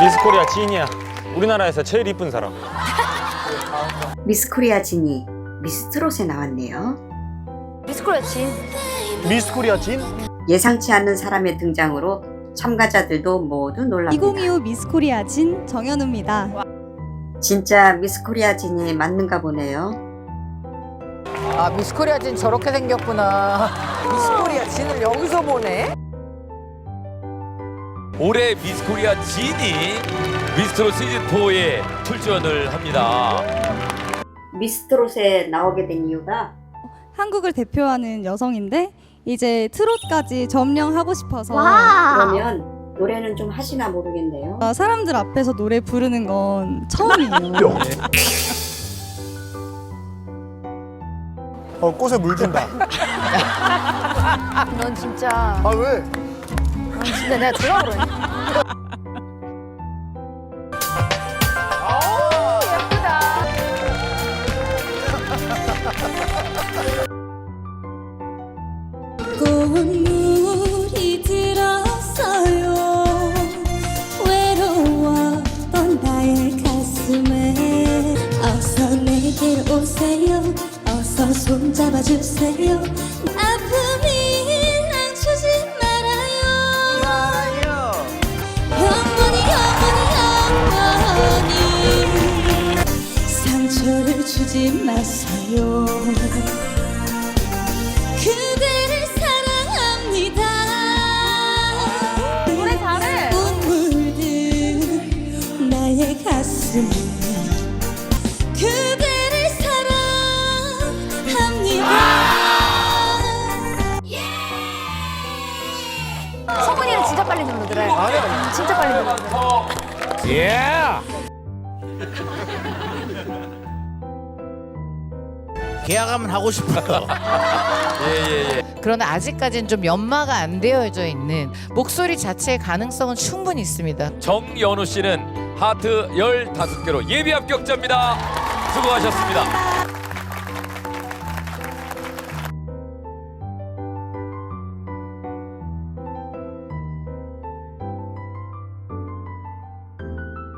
미스코리아 지인이야. 우리나라에서 제일 이쁜 사람. 미스코리아 진이 미스트롯에 나왔네요. 미스코리아 진. 미스 코리아 진? 예상치 않은 사람의 등장으로 참가자들도 모두 놀랍니다. 2025 미스코리아 진 정현우입니다. 진짜 미스코리아 진이 맞는가 보네요. 아 미스코리아 진 저렇게 생겼구나. 미스코리아 진을 여기서 보네. 올해 미스코리아 진이 미스트롯 시즌4에 출전을 합니다. 미스트롯에 나오게 된 이유가 한국을 대표하는 여성인데 이제 트롯까지 점령하고 싶어서 와. 그러면 노래는 좀 하시나 모르겠네요. 어, 사람들 앞에서 노래 부르는 건 처음이에요. 어 꽃에 물 준다. 넌 진짜. 아 왜? 넌 진짜 내가 들어 그러니. 들었어요. 외로웠던 나의 가슴에 어서 내게로 오세요. 어서 손잡아주세요. 아 주지 마세요 그대를 사랑합니다 노래 잘해. 눈물들 나의 가슴에 그대를 사랑합니다 성훈이는 진짜 빨리 누르더래. 진짜 빨리 누르더래. 계약하면 하고 싶어요. 예 예 예. 그러나 아직까지는 좀 연마가 안 되어져 있는 목소리 자체의 가능성은 충분히 있습니다. 정연우 씨는 하트 15개로 예비 합격자입니다. 수고하셨습니다.